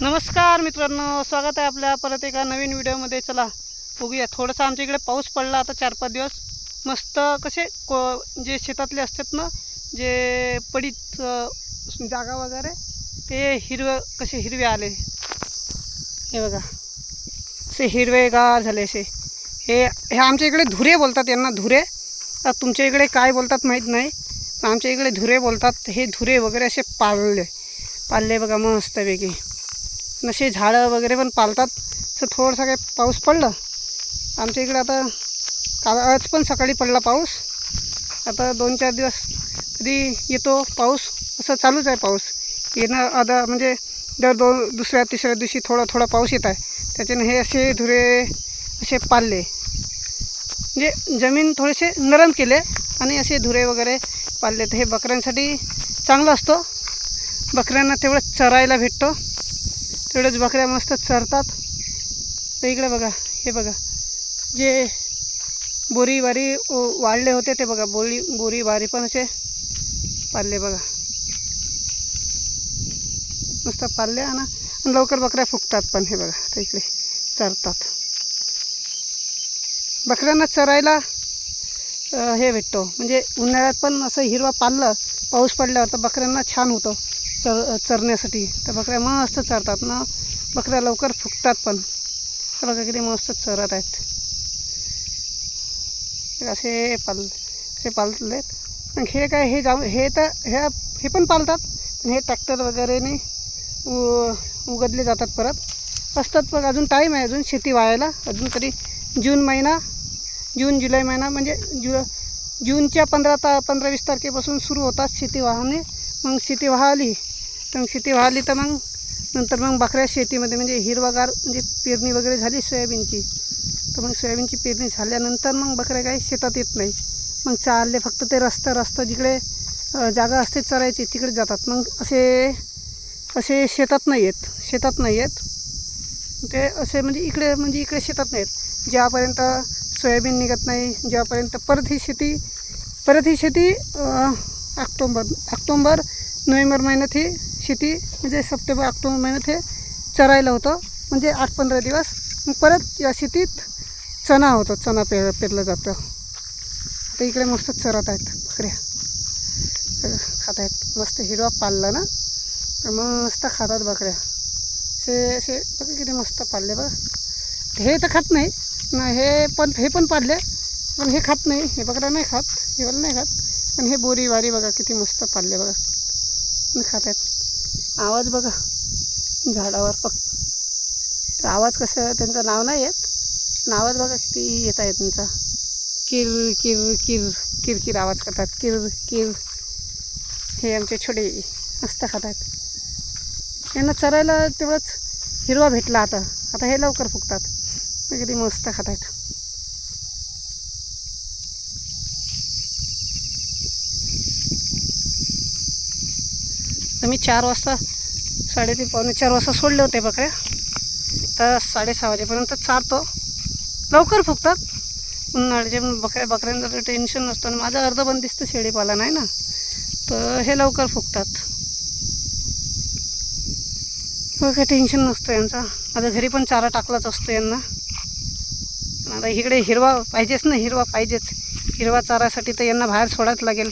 नमस्कार मित्रांनो स्वागत आहे आपल्या परत एका नवीन व्हिडिओमध्ये. चला बघूया. थोडंसं आमच्या इकडे पाऊस पडला आता चार पाच दिवस. मस्त कसे को जे शेतातले असतात ना जे पडीत जागा वगैरे ते हिरवं कसे हिरवे आले. हे बघा. असे हिरवेगार झाले असे. हे हे आमच्या इकडे धुरे बोलतात यांना धुरे. आता तुमच्या इकडे काय बोलतात माहीत नाही. पण आमच्या इकडे धुरे बोलतात. हे धुरे वगैरे असे पाळले. पाळले बघा मस्तपैकी. नसे झाडं वगैरे पण पालतात. तर थोडंसं काही पाऊस पडलं. आमच्या इकडे आता काल आज पण सकाळी पडला पाऊस. आता दोन चार दिवस कधी येतो पाऊस. असं चालूच आहे पाऊस. येणं आता म्हणजे दर दोन दुसऱ्या तिसऱ्या दिवशी थोडा थोडा पाऊस येत आहे. त्याच्याने हे असे धुरे असे पालले म्हणजे जमीन थोडेसे नरम केले आणि असे धुरे वगैरे पालले तर हे बकऱ्यांसाठी चांगलं असतो. बकऱ्यांना तेवढं चरायला भेटतं. तेवढंच बकऱ्या मस्त चरतात. तर इकडे बघा हे बघा. जे बोरी वारी वाढले होते ते बघा बोरी बोरी वारी पण असे पाल्ले बघा. मस्त पाल्ले आणि लवकर बकऱ्या फुकतात पण हे बघा. तर इकडे चरतात. बकऱ्यांना चरायला हे भेटतो. म्हणजे उन्हाळ्यात पण असं हिरवा पाललं पाऊस पडल्यावर तर बकऱ्यांना छान होतं. चर चरण्यासाठी. तर बकऱ्या मस्त चरतात ना. बकऱ्या लवकर फुकतात पण. तर बघा किती मस्त चरत आहेत. असे पाल असे पालतलेत पण हे काय हे जाऊ हे तर ह्या हे पण पालतात. पण हे ट्रॅक्टर वगैरेने उ उगदले जातात परत. असतात पण अजून टाईम आहे. अजून शेती व्हायला. अजून तरी जून महिना जून जुलै महिना म्हणजे जु जूनच्या पंधरा ता पंधरा वीस तारखेपासून सुरू होतात शेती वाहने. मग शेती वाहली मग शेती वाहली तर मग नंतर मग बकऱ्या शेतीमध्ये म्हणजे हिरवागार म्हणजे पेरणी वगैरे झाली सोयाबीनची. तर मग सोयाबीनची पेरणी झाल्यानंतर मग बकऱ्या काही शेतात येत नाही. मग चालले फक्त ते रस्ता रस्ता जिकडे जागा असते चरायची तिकडे जातात. मग असे असे शेतात नाही आहेत शेतात नाही आहेत ते असे म्हणजे इकडे म्हणजे इकडे शेतात नाही आहेत ज्यापर्यंत सोयाबीन निघत नाही जेव्हापर्यंत परत ही शेती परत ही शेती ऑक्टोंबर ऑक्टोंबर नोव्हेंबर महिन्यात ही शेती म्हणजे सप्टेंबर ऑक्टोबर महिन्यात हे चरायला होतं. म्हणजे आठ पंधरा दिवस. मग परत या शेतीत चणा होतो. चणा पेर पेरलं जातं. ते इकडे मस्त चरत आहेत. बकऱ्या. खात आहेत मस्त हिरवा पाळला ना? तर मस्त खातात बकऱ्या. असे असे बघा किती मस्त पाळले बघा. हे तर खात नाही. ना हे पण हे पण पाडले पण हे खात नाही. हे बकरा नाही खात. हिवाला नाही खात. पण हे बोरी वारी बघा किती मस्त पाडले बघा. खात आहेत आवाज बघा. झाडावर फक्त. तर आवाज कसं त्यांचं नाव नाही येत. पण आवाज बघा किती येत आहे त्यांचा. किर किर किर किरकिर आवाज करतात. किर किर. हे आमचे छोटे मस्त खातात. यांना चरायला तेवढंच हिरवा भेटला आता. आता हे लवकर फुगतात. कधी मस्त खातात. तर मी चार वाजता साडेतीन पावणे चार वाजता सोडले होते बकऱ्या. तर साडेसहा वाजेपर्यंत चारतो लवकर फुगतात उन्हाळ्याचे बकऱ्या बकऱ्यांचं तर टेन्शन नसतं आणि माझं अर्ध बंदिस्त शेळीपाला नाही ना? तर हे लवकर फुगतात काही टेन्शन नसतं यांचा. माझ्या घरी पण चारा टाकलाच असतो यांना. आता इकडे हिरवा पाहिजेच ना हिरवा पाहिजेच. हिरवा चारासाठी तर यांना बाहेर सोडायच लागेल.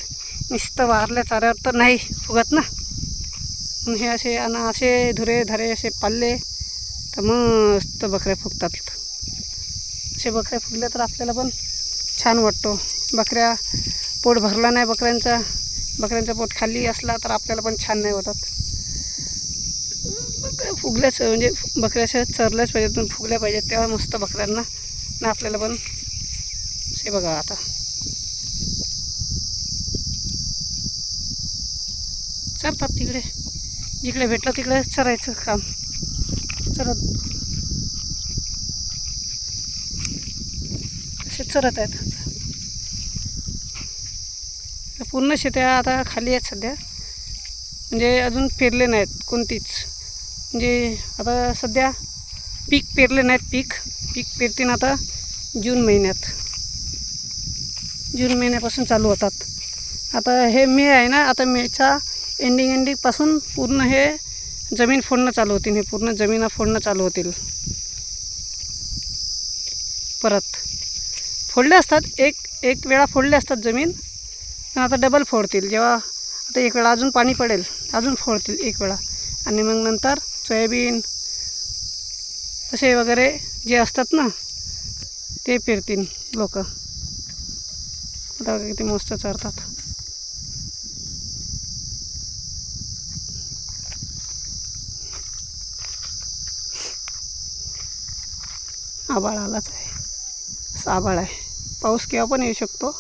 नुसतं वारल्या चाऱ्यावर तर नाही फुगत ना. पण हे असे आणि असे धुरे धरे असे पाल्ले तर मस्त बकऱ्या फुगतात. असे बकऱ्या फुगल्या तर आपल्याला पण छान वाटतो. बकऱ्या पोट भरला नाही बकऱ्यांचा बकऱ्यांचा पोट खाली असला तर आपल्याला पण छान नाही वाटत. बकऱ्या फुगल्याच म्हणजे बकऱ्याच्या चरल्याच पाहिजेत पण फुगल्या पाहिजेत तेव्हा मस्त बकऱ्यांना. ना आपल्याला पण हे बघा आता. चरतात तिकडे. जिकडे भेटलं तिकडे चरायचं काम. चरत. असे चरत आहेत. आता पूर्ण शेत्या आता खाली आहेत सध्या. म्हणजे अजून पेरले नाहीत कोणतीच. म्हणजे आता सध्या पीक पेरले नाहीत पीक. पीक पेरतीन आता जून महिन्यात. जून महिन्यापासून चालू होतात. आता हे मे आहे ना आता मेच्या एंडिंग एंडिंगपासून पूर्ण हे जमीन फोडणं चालू होतील. हे पूर्ण जमिना फोडणं चालू होतील. परत. फोडले असतात. एक एक वेळा फोडले असतात जमीन पण आता डबल फोडतील. जेव्हा आता एक वेळा अजून पाणी पडेल अजून फोडतील एक वेळा. आणि मग नंतर सोयाबीन असे वगैरे जे असतात ना ते पेरतील लोक. आता किती मस्त चरतात. आबाळ आलाच आहे. असं आबाळ आहे. पाऊस केव्हा पण येऊ शकतो.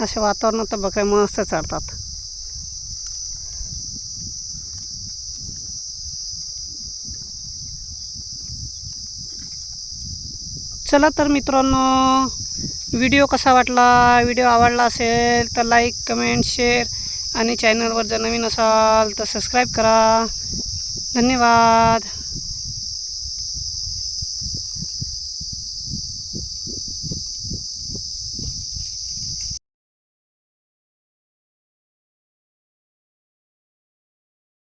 अशा वातावरणात तर बकऱ्या मस्त चढतात चला तर मित्रांनो व्हिडिओ कसा वाटला व्हिडिओ आवडला असेल तर लाईक कमेंट शेअर आणि चॅनलवर जर नवीन असाल तर सबस्क्राईब करा. धन्यवाद.